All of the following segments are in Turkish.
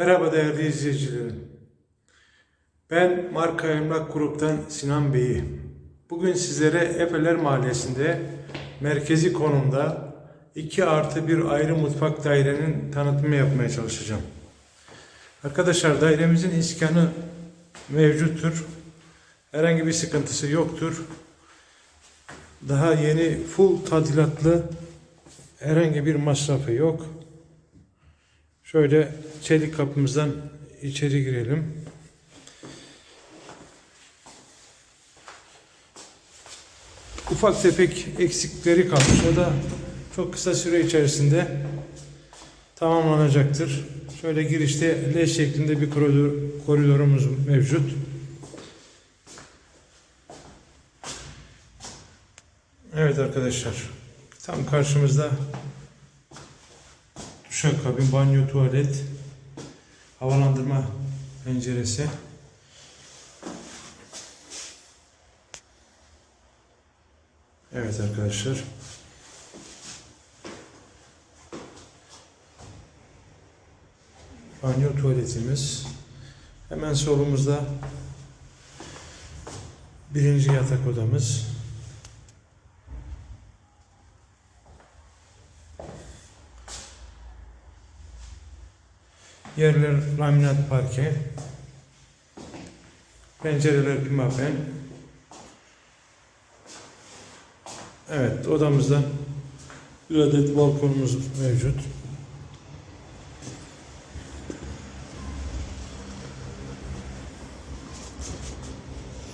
Merhaba değerli izleyicilerim. Ben Marka Emlak Grup'tan Sinan Bey'i. Bugün sizlere Efeler Mahallesi'nde merkezi konumda 2 artı bir ayrı mutfak dairenin tanıtımı yapmaya çalışacağım. Arkadaşlar dairemizin iskanı mevcuttur. Herhangi bir sıkıntısı yoktur. Daha yeni full tadilatlı herhangi bir masrafı yok. Şöyle çelik kapımızdan içeri girelim. Ufak tefek eksikleri kalmış. O da çok kısa süre içerisinde tamamlanacaktır. Şöyle girişte L şeklinde bir koridor, koridorumuz mevcut. Evet arkadaşlar. Tam karşımızda duşakabin, banyo, tuvalet, havalandırma penceresi. Evet arkadaşlar. Banyo tuvaletimiz. Hemen solumuzda birinci yatak odamız. Yerler laminat parke. Pencereler pimapen. Evet odamızda bir adet balkonumuz mevcut.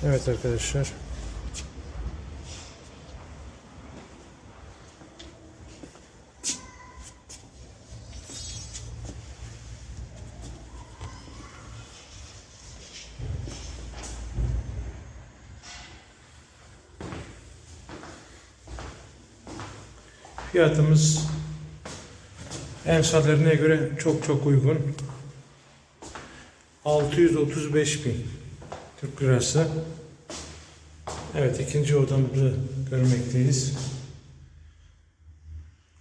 Evet arkadaşlar. Fiyatımız emsallerine göre çok çok uygun. 635 bin Türk lirası. Evet ikinci odamızı görmekteyiz.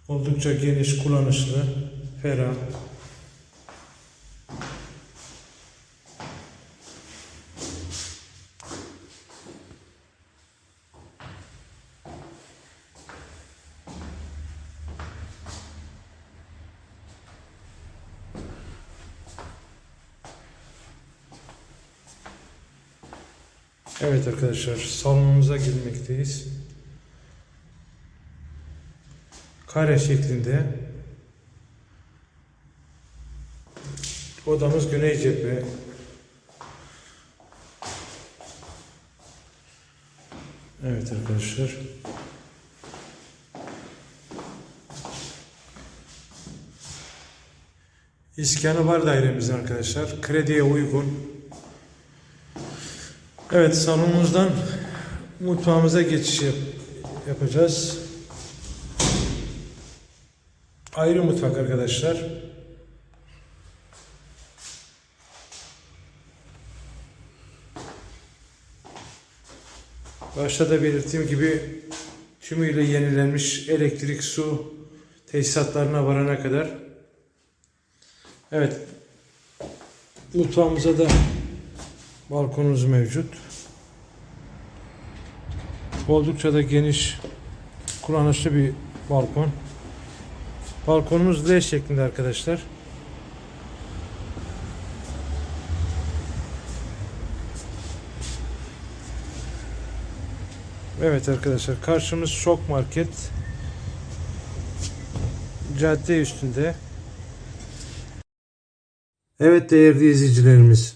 Oldukça geniş, kullanışlı, ferah. Evet arkadaşlar salonumuza girmekteyiz. Kare şeklinde. Odamız güney cephe. Evet arkadaşlar. İskanı var dairemizin arkadaşlar. Krediye uygun. Evet salonumuzdan mutfağımıza geçiş yap- yapacağız. Ayrı mutfak arkadaşlar. Başta da belirttiğim gibi tümüyle yenilenmiş elektrik, su tesisatlarına varana kadar. Evet. Mutfağımıza da balkonumuz mevcut. Oldukça da geniş, kullanışlı bir balkon. Balkonumuz L şeklinde arkadaşlar. Evet arkadaşlar karşımız Şok Market. Cadde üstünde. Evet değerli izleyicilerimiz.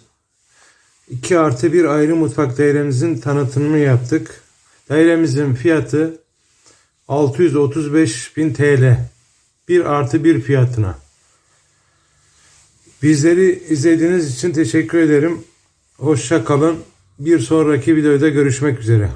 2 artı bir ayrı mutfak dairemizin tanıtımını yaptık. Dairemizin fiyatı 635 bin TL. 1 artı bir fiyatına. Bizleri izlediğiniz için teşekkür ederim. Hoşça kalın. Bir sonraki videoda görüşmek üzere.